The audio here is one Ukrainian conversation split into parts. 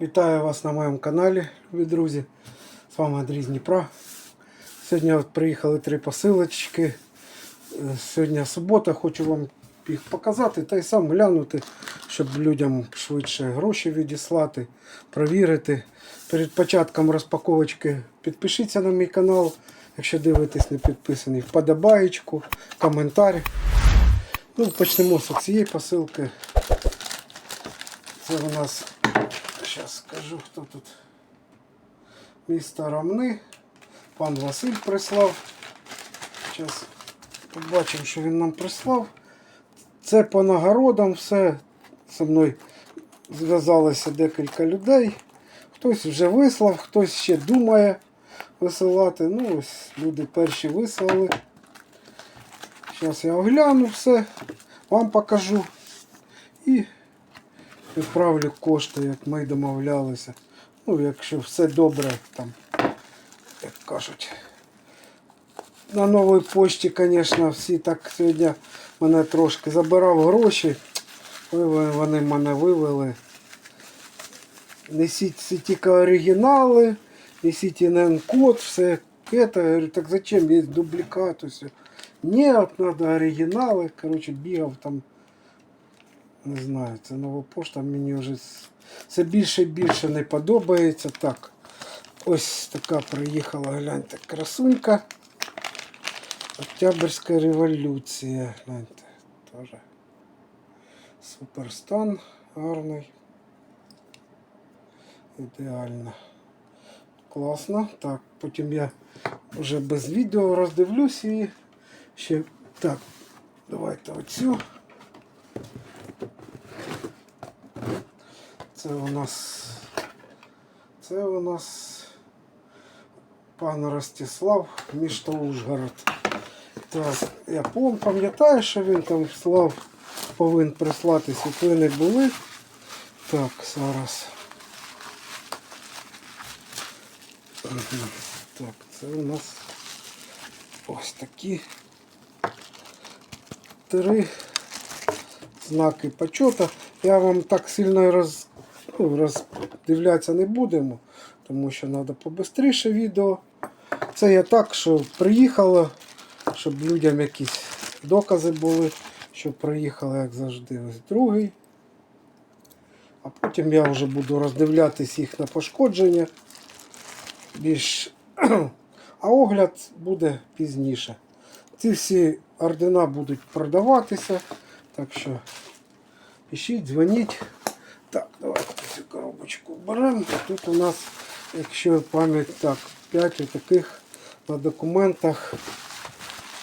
Вітаю вас на моєму каналі, любі друзі. З вами Андрій Дніпра. Сьогодні приїхали три посилочки. Е, Сьогодні субота, хочу вам їх показати та й сам глянути, щоб людям швидше гроші відіслати, провірити. Перед початком розпаковочки підпишіться на мій канал, якщо дивитесь не підписаний, вподобаєчку, коментар. Ну, почнемо з цієї посилки. Це у нас, зараз скажу, хто тут. Місто Ромни. Пан Василь прислав. Зараз побачимо, що він нам прислав. Це по нагородам все. Зі мною зв'язалося декілька людей. Хтось вже вислав, хтось ще думає висилати. Ну, ось люди перші вислали. Зараз я огляну все, вам покажу. І відправлю кошти, як ми домовлялися. Ну, якщо все добре, там, як кажуть. На новій пошті, звісно, всі так сьогодні мене трошки забирав гроші. Вони мене вивели. Несіть тільки оригінали, несіть НН-код, все это. Так зачем? Є дублікат, усе. Нет, надо оригінали. Короче, бігав там. Не знаю, це нова пошта мені вже все більше і більше не подобається. Так. Ось така приїхала, гляньте, красунька. Октябрьська революція. Гляньте, теж. Суперстан гарний. Ідеально. Класно. Так, потім я вже без відео роздивлюсь і ще. Так, давайте оцю. Це у нас. Це у нас пан Ростислав, місто Ужгород. Так, я пам'ятаю, що він там слав повинен прислати світлини були. Так, зараз. Так, це у нас ось такі три знаки почота. Я вам так сильно роз, ну, роздивлятися не будемо, тому що треба побистріше відео. Це я так, що приїхало, щоб людям якісь докази були, що приїхало, як завжди, ось другий. А потім я вже буду роздивлятись їх на пошкодження. Більш... А огляд буде пізніше. Ці всі ордена будуть продаватися. Так що пишіть, дзвоніть. Беремо. Тут у нас, якщо пам'ять так, 5 таких на документах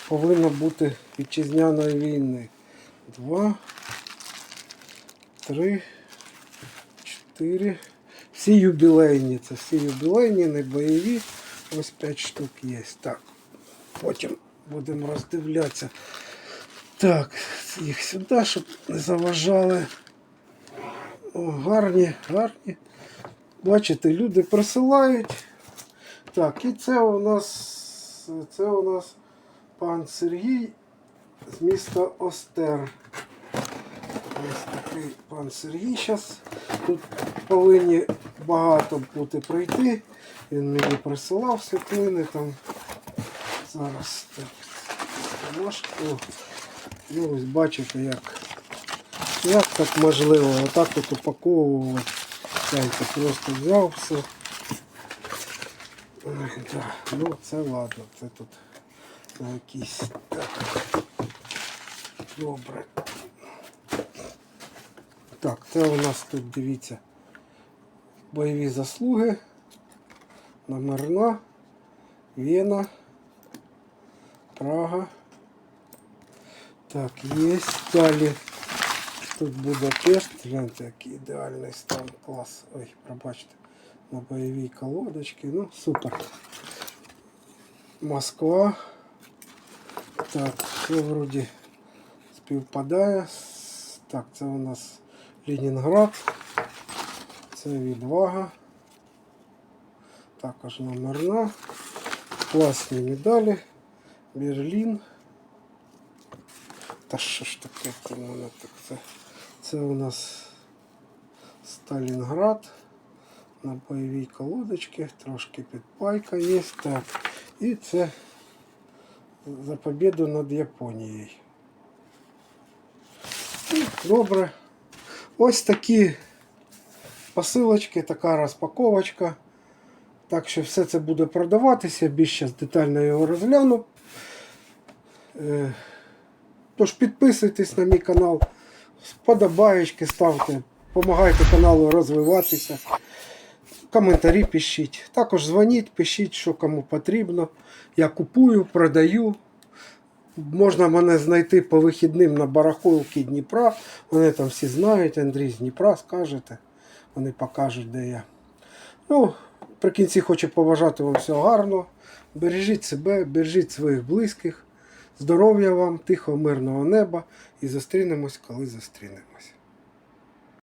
повинно бути вітчизняної війни. Два, три, чотири. Всі юбілейні. Це всі юбілейні, не бойові. Ось 5 штук є. Так. Потім будемо роздивлятися. Так, їх сюди, щоб не заважали. О, гарні, гарні. Бачите, люди присилають. Так, і це у нас це у нас пан Сергій з міста Остер. Ось такий пан Сергій зараз. Тут повинні багато бути пройти. Він мені присилав світлини там. Зараз так. Ну, ось бачите, як, як так можливо, отак от упаковувати. Гляньте, просто взяв все. Ну це ладно, це тут на якісь так. Добре. Так, це у нас тут дивіться. Бойові заслуги. Номерна. Вена. Прага. Так, є далі. Тут Будапешт. Гляньте, який ідеальний стан. Клас. Ой, пробачте. На бойовій колодочці. Ну, супер. Москва. Так, все вроді співпадає. С- Так, це у нас Ленінград. Це відвага. Також номерна. Класні медалі. Берлін. Та що ж таке у мене так це? Це у нас Сталінград. на бойовій колодочці, трошки підпайка є. Так. І це за победу над Японією. Добре. Ось такі посилочки, така розпаковочка. Так що все це буде продаватися, більш зараз детально його розгляну. Е, Тож підписуйтесь на мій канал, сподобаєчки ставте, допомагайте каналу розвиватися. Коментарі пишіть. Також дзвоніть, пишіть, що кому потрібно. Я купую, продаю. Можна мене знайти по вихідним на барахолці Дніпра. Вони там всі знають, Андрій з Дніпра, скажете. Вони покажуть, де я. Ну, при кінці хочу побажати вам всього гарного. Бережіть себе, бережіть своїх близьких. Здоров'я вам, тихого, мирного неба і зустрінемось, коли зустрінемось.